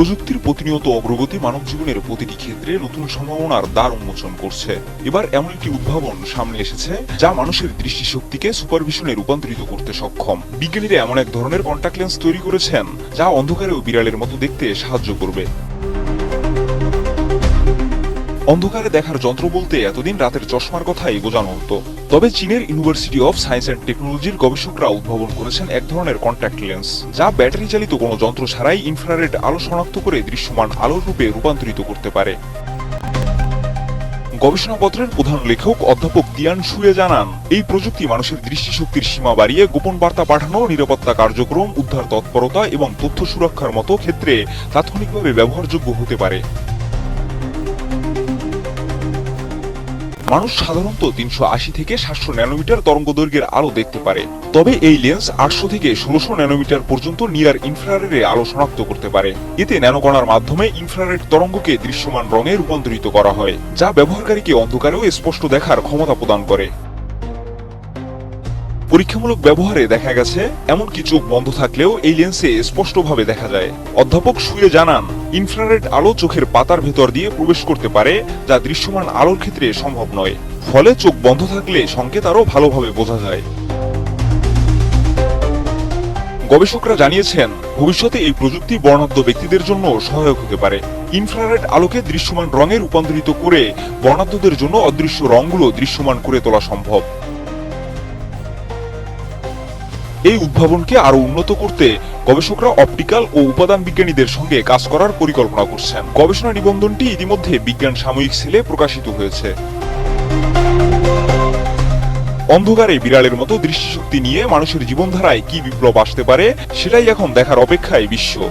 প্রযুক্তির প্রতিনিয়ত অগ্রগতি মানব জীবনের প্রতিটি ক্ষেত্রে নতুন সম্ভাবনার দ্বার উন্মোচন করছে। এবার এমন একটি উদ্ভাবন সামনে এসেছে, যা মানুষের দৃষ্টিশক্তিকে সুপারভিশনে রূপান্তরিত করতে সক্ষম। বিজ্ঞানীরা এমন এক ধরনের কন্ট্যাক্ট লেন্স তৈরি করেছেন, যা অন্ধকারে ও বিড়ালের মতো দেখতে সাহায্য করবে। অন্ধকারে দেখার যন্ত্র বলতে এতদিন রাতের চশমার কথাই বোঝানো হতো। তবে চীনের ইউনিভার্সিটি অফ সায়েন্স অ্যান্ড টেকনোলজির গবেষকরা উদ্ভাবন করেছেন এক ধরনের কন্ট্যাক্ট লেন্স যা ব্যাটারি চালিত কোনো যন্ত্র ছাড়াই ইনফ্রারেড আলো শনাক্ত করে দৃশ্যমান আলোর রূপে রূপান্তরিত করতে পারে। গবেষণাপত্রের প্রধান লেখক অধ্যাপক তিয়ান শুয়ে জানান, এই প্রযুক্তি মানুষের দৃষ্টিশক্তির সীমা বাড়িয়ে গোপন বার্তা পাঠানো, নিরাপত্তা কার্যক্রম, উদ্ধার তৎপরতা এবং তথ্য সুরক্ষার মতো ক্ষেত্রে তাৎক্ষণিকভাবে ব্যবহারযোগ্য হতে পারে। মানুষ সাধারণত তিনশো আশি থেকে সাতশো ন্যানোমিটার তরঙ্গ দৈর্ঘ্যের আলো দেখতে পারে। তবে এই লেন্স আটশো থেকে ষোলোশো ন্যানোমিটার পর্যন্ত নিয়ার ইনফ্রারেডে আলো শনাক্ত করতে পারে। এতে ন্যানোকণার মাধ্যমে ইনফ্রারেড তরঙ্গকে দৃশ্যমান রঙে রূপান্তরিত করা হয়, যা ব্যবহারকারীকে অন্ধকারেও স্পষ্ট দেখার ক্ষমতা প্রদান করে। পরীক্ষামূলক ব্যবহারে দেখা গেছে এমনকি চোখ বন্ধ থাকলেও এই লেন্সে স্পষ্টভাবে দেখা যায়। অধ্যাপক শুয়ে জানান, ইনফ্রারেড আলো চোখের পাতার ভেতর দিয়ে প্রবেশ করতে পারে, যা দৃশ্যমান আলোর ক্ষেত্রে সম্ভব নয়। ফলে চোখ বন্ধ থাকলে সংকেত আরও ভালোভাবে বোঝা যায়। গবেষকরা জানিয়েছেন, ভবিষ্যতে এই প্রযুক্তি বর্ণাঢ্য ব্যক্তিদের জন্য সহায়ক হতে পারে। ইনফ্রারেড আলোকে দৃশ্যমান রঙে রূপান্তরিত করে বর্ণাঢ্যদের জন্য অদৃশ্য রঙগুলো দৃশ্যমান করে তোলা সম্ভব। এই উদ্ভাবনকে আরও উন্নত করতে গবেষকরা অপটিক্যাল ও উপাদান বিজ্ঞানীদের সঙ্গে কাজ করার পরিকল্পনা করছেন। গবেষণা নিবন্ধনটি ইতিমধ্যে বিজ্ঞান সাময়িক সেলে প্রকাশিত হয়েছে। অন্ধকারে বিড়ালের মতো দৃষ্টিশক্তি নিয়ে মানুষের জীবনধারায় কি বিপ্লব আসতে পারে, সেটাই এখন দেখার অপেক্ষায় বিশ্ব।